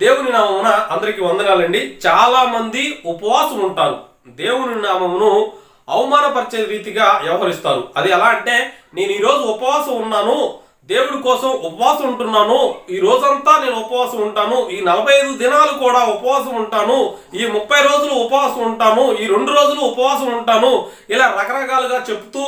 దేవుని నామమున అందరికీ వందనాలండి. చాలా మంది ఉపవాసం ఉంటారు. దేవుని నామమును అవమానపరిచే రీతిగా వ్యవహరిస్తారు. అది ఎలా అంటే నేను ఈరోజు ఉపవాసం ఉన్నాను దేవుడి కోసం ఉపవాసం ఉంటున్నాను ఈ రోజంతా నేను ఉపవాసం ఉంటాను ఈ నలభై ఐదు దినాలు కూడా ఉపవాసం ఉంటాను ఈ ముప్పై రోజులు ఉపవాసం ఉంటాను ఈ రెండు రోజులు ఉపవాసం ఉంటాను ఇలా రకరకాలుగా చెప్తూ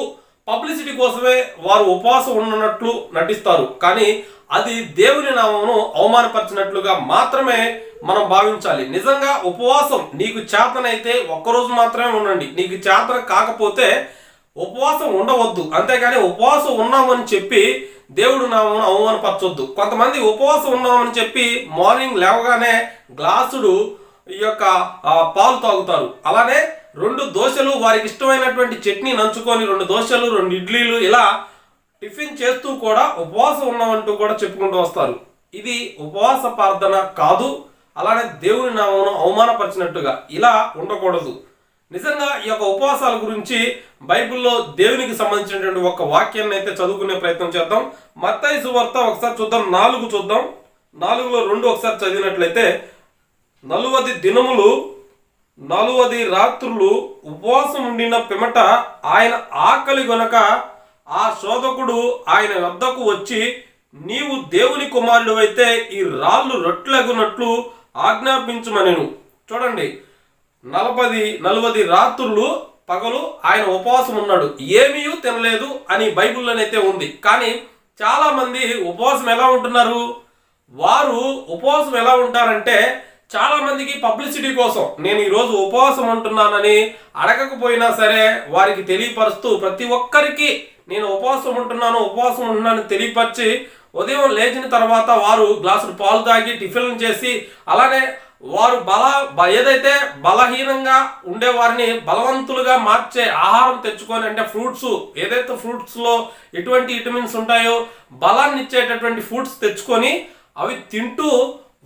పబ్లిసిటీ కోసమే వారు ఉపవాసం ఉన్నట్లు నటిస్తారు. కానీ అది దేవుని నామమును అవమానపరిచినట్లుగా మాత్రమే మనం భావించాలి. నిజంగా ఉపవాసం నీకు చేతనైతే ఒక్కరోజు మాత్రమే ఉండండి. నీకు చేతన కాకపోతే ఉపవాసం ఉండవద్దు. అంతేగాని ఉపవాసం ఉన్నామని చెప్పి దేవుడు నామమును అవమానపరచొద్దు. కొంతమంది ఉపవాసం ఉన్నామని చెప్పి మార్నింగ్ లేవగానే గ్లాసుడు ఈ యొక్క పాలు తాగుతారు. అలానే రెండు దోశలు వారికి ఇష్టమైనటువంటి చట్నీ నంచుకొని రెండు దోశలు రెండు ఇడ్లీలు ఇలా టిఫిన్ చేస్తూ కూడా ఉపవాసం ఉన్నామంటూ కూడా చెప్పుకుంటూ వస్తారు. ఇది ఉపవాస ప్రార్థన కాదు అలానే దేవుని నామమును అవమానపరిచినట్టుగా ఇలా ఉండకూడదు. నిజంగా ఈ యొక్క ఉపవాసాల గురించి బైబిల్లో దేవునికి సంబంధించినటువంటి ఒక వాక్యాన్ని అయితే చదువుకునే ప్రయత్నం చేద్దాం. మత్తాయి సువార్త ఒకసారి చూద్దాం నాలుగు చూద్దాం. నాలుగులో రెండు ఒకసారి చదివినట్లయితే నలువది దినములు నలువది రాత్రులు ఉపవాసం ఉండిన పిమట ఆయన ఆకలి గొనక ఆ శోధకుడు ఆయన వద్దకు వచ్చి నీవు దేవుని కుమారుడు అయితే ఈ రాళ్ళు రొట్లగునట్లు ఆజ్ఞాపించమనేను. చూడండి నలభది నలభది రాత్రులు పగలు ఆయన ఉపవాసం ఉన్నాడు. ఏమీ తినలేదు అని బైబిల్లోనైతే ఉంది. కానీ చాలామంది ఉపవాసం ఎలా ఉంటున్నారు? వారు ఉపవాసం ఎలా ఉంటారంటే చాలా మందికి పబ్లిసిటీ కోసం నేను ఈరోజు ఉపవాసం ఉంటున్నానని అడగకపోయినా సరే వారికి తెలియపరుస్తూ ప్రతి ఒక్కరికి నేను ఉపవాసం ఉంటున్నాను ఉపవాసం ఉంటున్నాను తెలియపరిచి ఉదయం లేచిన తర్వాత వారు గ్లాసులు పాలు తాగి టిఫిన్లు చేసి అలానే వారు బల బ- ఏదైతే బలహీనంగా ఉండే వారిని బలవంతులుగా మార్చే ఆహారం తెచ్చుకొని అంటే ఫ్రూట్స్ ఏదైతే ఫ్రూట్స్లో ఎటువంటి విటమిన్స్ ఉంటాయో బలాన్ని ఇచ్చేటటువంటి ఫ్రూట్స్ తెచ్చుకొని అవి తింటూ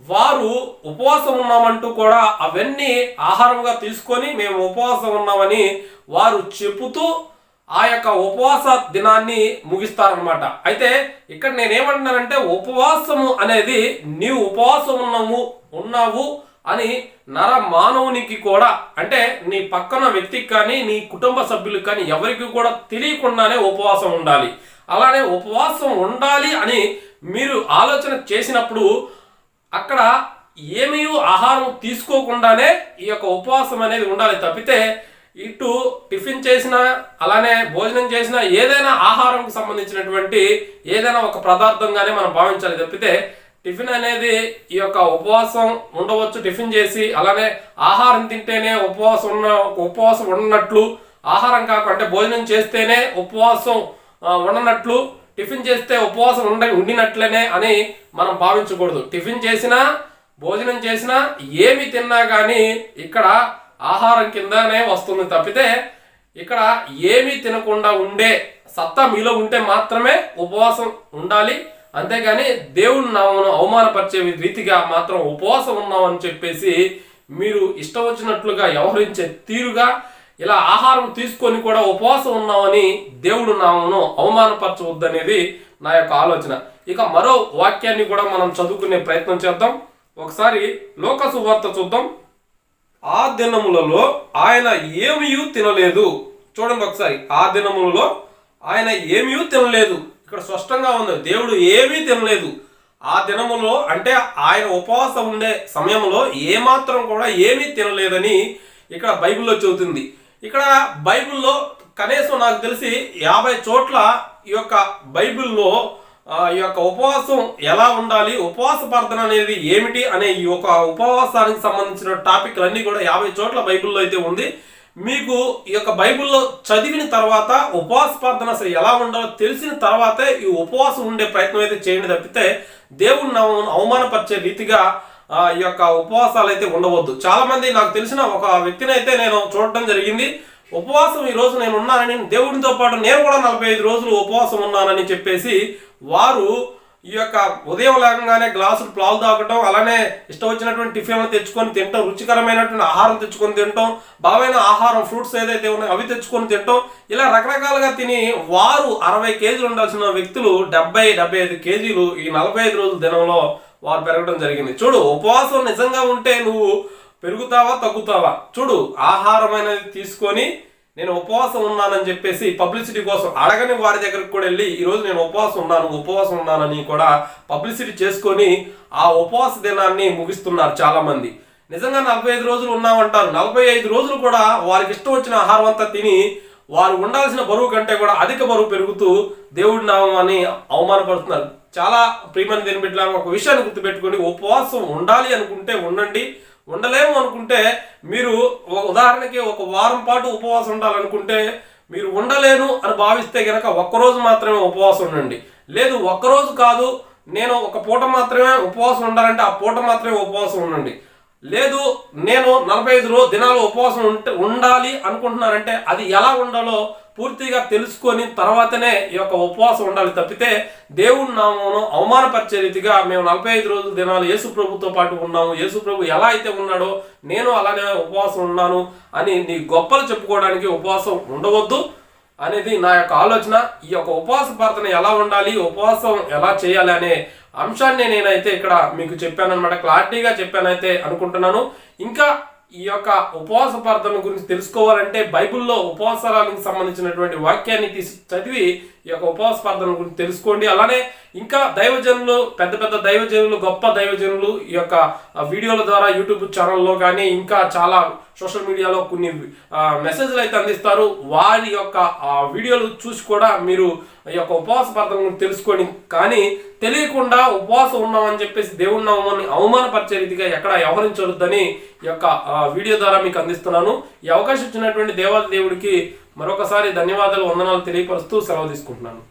వారు ఉపవాసం ఉన్నామంటూ కూడా అవన్నీ ఆహారంగా తీసుకొని మేము ఉపవాసం ఉన్నామని వారు చెబుతూ ఆ యొక్క ఉపవాస దినాన్ని ముగిస్తారనమాట అయితే ఇక్కడ నేనేమంటున్నానంటే ఉపవాసము అనేది నీవు ఉపవాసం ఉన్నాము ఉన్నావు అని నర మానవునికి కూడా అంటే నీ పక్కన వ్యక్తికి కానీ నీ కుటుంబ సభ్యులకు కానీ ఎవరికి కూడా తెలియకుండానే ఉపవాసం ఉండాలి. అలానే ఉపవాసం ఉండాలి అని మీరు ఆలోచన చేసినప్పుడు అక్కడ ఏమీ ఆహారం తీసుకోకుండానే ఈ యొక్క ఉపవాసం అనేది ఉండాలి తప్పితే ఇటు టిఫిన్ చేసినా అలానే భోజనం చేసినా ఏదైనా ఆహారంకు సంబంధించినటువంటి ఏదైనా ఒక పదార్థంగానే మనం భావించాలి తప్పితే టిఫిన్ అనేది ఈ యొక్క ఉపవాసం ఉండవచ్చు. టిఫిన్ చేసి అలానే ఆహారం తింటేనే ఉపవాసం ఉన్న ఉపవాసం ఉన్నట్లు ఆహారం కాకుండా అంటే భోజనం చేస్తేనే ఉపవాసం ఉండనట్లు టిఫిన్ చేస్తే ఉపవాసం ఉండ ఉండినట్లనే అని మనం భావించకూడదు. టిఫిన్ చేసినా భోజనం చేసినా ఏమి తిన్నా కానీ ఇక్కడ ఆహారం కిందనే వస్తుంది తప్పితే ఇక్కడ ఏమీ తినకుండా ఉండే సత్తా మీలో ఉంటే మాత్రమే ఉపవాసం ఉండాలి. అంతేగాని దేవుని నామను అవమానపరిచే రీతిగా మాత్రం ఉపవాసం ఉన్నామని చెప్పేసి మీరు ఇష్టం వచ్చినట్లుగా వ్యవహరించే తీరుగా ఇలా ఆహారం తీసుకొని కూడా ఉపవాసం ఉన్నామని దేవుడు నామను అవమానపరచవద్దనేది నా యొక్క ఆలోచన. ఇక మరో వాక్యాన్ని కూడా మనం చదువుకునే ప్రయత్నం చేద్దాం. ఒకసారి లోకసు వార్త చూద్దాం. ఆ దినములలో ఆయన ఏమీ తినలేదు. చూడండి ఒకసారి. ఆ దినములలో ఆయన ఏమీ తినలేదు. ఇక్కడ స్పష్టంగా ఉంది. దేవుడు ఏమీ తినలేదు. ఆ దినములో అంటే ఆయన ఉపవాసం ఉండే సమయంలో ఏమాత్రం కూడా ఏమీ తినలేదని ఇక్కడ బైబిల్లో చెబుతుంది. ఇక్కడ బైబిల్లో కనీసం నాకు తెలిసి యాభై చోట్ల ఈ యొక్క బైబిల్లో ఈ యొక్క ఉపవాసం ఎలా ఉండాలి ఉపవాస ప్రార్థన అనేది ఏమిటి అనే ఈ యొక్క ఉపవాసానికి సంబంధించిన టాపిక్లన్నీ కూడా యాభై చోట్ల బైబిల్లో అయితే ఉంది. మీకు ఈ యొక్క బైబిల్లో చదివిన తర్వాత ఉపవాస ప్రార్థన అసలు ఎలా ఉండాలో తెలిసిన తర్వాతే ఈ ఉపవాసం ఉండే ప్రయత్నం అయితే చేయండి తప్పితే దేవుని అవమానపరిచే రీతిగా ఈ యొక్క ఉపవాసాలు అయితే ఉండవద్దు. చాలా మంది నాకు తెలిసిన ఒక వ్యక్తిని అయితే నేను చూడటం జరిగింది. ఉపవాసం ఈ రోజు నేను ఉన్నానని దేవుడితో పాటు నేను కూడా నలభై ఐదు రోజులు ఉపవాసం ఉన్నానని చెప్పేసి వారు ఈ యొక్క ఉదయం లేకంగానే గ్లాసులు పాలు తాగటం అలానే ఇష్టం వచ్చినటువంటి టిఫిన్లు తెచ్చుకొని తింటాం రుచికరమైనటువంటి ఆహారం తెచ్చుకొని తింటాం బాగైన ఆహారం ఫ్రూట్స్ ఏదైతే ఉన్నాయో అవి తెచ్చుకొని తింటాం ఇలా రకరకాలుగా తిని వారు అరవై కేజీలు ఉండాల్సిన వ్యక్తులు డెబ్బై డెబ్బై ఐదు కేజీలు ఈ నలభై ఐదు రోజుల దినంలో వారు పెరగడం జరిగింది. చూడు ఉపవాసం నిజంగా ఉంటే నువ్వు పెరుగుతావా తగ్గుతావా? చూడు ఆహారం అనేది తీసుకొని నేను ఉపవాసం ఉన్నానని చెప్పేసి పబ్లిసిటీ కోసం అడగని వారి దగ్గరికి కూడా వెళ్ళి ఈరోజు నేను ఉపవాసం ఉన్నాను ఉపవాసం ఉన్నానని కూడా పబ్లిసిటీ చేసుకొని ఆ ఉపవాస దినాన్ని ముగిస్తున్నారు చాలామంది. నిజంగా నలభై ఐదు రోజులు ఉన్నామంటారు. నలభై ఐదు రోజులు కూడా వారికి ఇష్టం వచ్చిన ఆహారం అంతా తిని వారు ఉండాల్సిన బరువు కంటే కూడా అధిక బరువు పెరుగుతూ దేవుడి నామాన్ని అవమానపడుతున్నారు చాలా ప్రియమైన దీని ఒక విషయాన్ని గుర్తుపెట్టుకోండి ఉపవాసం ఉండాలి అనుకుంటే ఉండండి. ఉండలేము అనుకుంటే మీరు ఉదాహరణకి ఒక వారం పాటు ఉపవాసం ఉండాలనుకుంటే మీరు ఉండలేను అని భావిస్తే గనక ఒక్కరోజు మాత్రమే ఉపవాసం ఉండండి. లేదు ఒక్కరోజు కాదు నేను ఒక పూట మాత్రమే ఉపవాసం ఉండాలంటే ఆ పూట మాత్రమే ఉపవాసం ఉండండి. లేదు నేను నలభై ఐదు రోజు దినాలు ఉపవాసం ఉంటే ఉండాలి అనుకుంటున్నానంటే అది ఎలా ఉండాలో పూర్తిగా తెలుసుకొని తర్వాతనే ఈ యొక్క ఉపవాసం ఉండాలి తప్పితే దేవుడి నామమును అవమానపరిచే రీతిగా మేము నలభై ఐదు రోజుల దినాలు యేసు ప్రభుతో పాటు ఉన్నాము. యేసు ప్రభు ఎలా అయితే ఉన్నాడో నేను అలానే ఉపవాసం ఉన్నాను అని నీ గొప్పలు చెప్పుకోవడానికి ఉపవాసం ఉండవద్దు అనేది నా యొక్క ఆలోచన. ఈ యొక్క ఉపవాస ప్రార్థన ఎలా ఉండాలి ఉపవాసం ఎలా చేయాలి అనే అంశాన్ని నేనైతే ఇక్కడ మీకు చెప్పానన్నమాట. క్లారిటీగా చెప్పానైతే అనుకుంటున్నాను. ఇంకా ఈ యొక్క ఉపవాస ప్రార్థన గురించి తెలుసుకోవాలంటే బైబిల్లో ఉపవాసాలకు సంబంధించినటువంటి వాక్యాన్ని తీసి చదివి ఈ యొక్క ఉపవాస ప్రార్థనల గురించి తెలుసుకోండి. అలానే ఇంకా దైవజనులు పెద్ద పెద్ద దైవజనులు గొప్ప దైవజనులు ఈ యొక్క వీడియోల ద్వారా యూట్యూబ్ ఛానల్లో కానీ ఇంకా చాలా సోషల్ మీడియాలో కొన్ని మెసేజ్లు అయితే అందిస్తారు. వారి యొక్క వీడియోలు చూసి కూడా మీరు ఈ యొక్క ఉపవాస ప్రార్థన గురించి తెలుసుకోండి. కానీ తెలియకుండా ఉపవాసం ఉన్నామని చెప్పేసి దేవుడిని నామాన్ని అవమానపరిచే రీతిగా ఎక్కడ వ్యవహరించవద్దని ఈ యొక్క వీడియో ద్వారా మీకు అందిస్తున్నాను. ఈ అవకాశం ఇచ్చినటువంటి దేవాల దేవుడికి మరొకసారి ధన్యవాదాలు వందనాలు తెలియపరుస్తూ సెలవు తీసుకుంటున్నాను.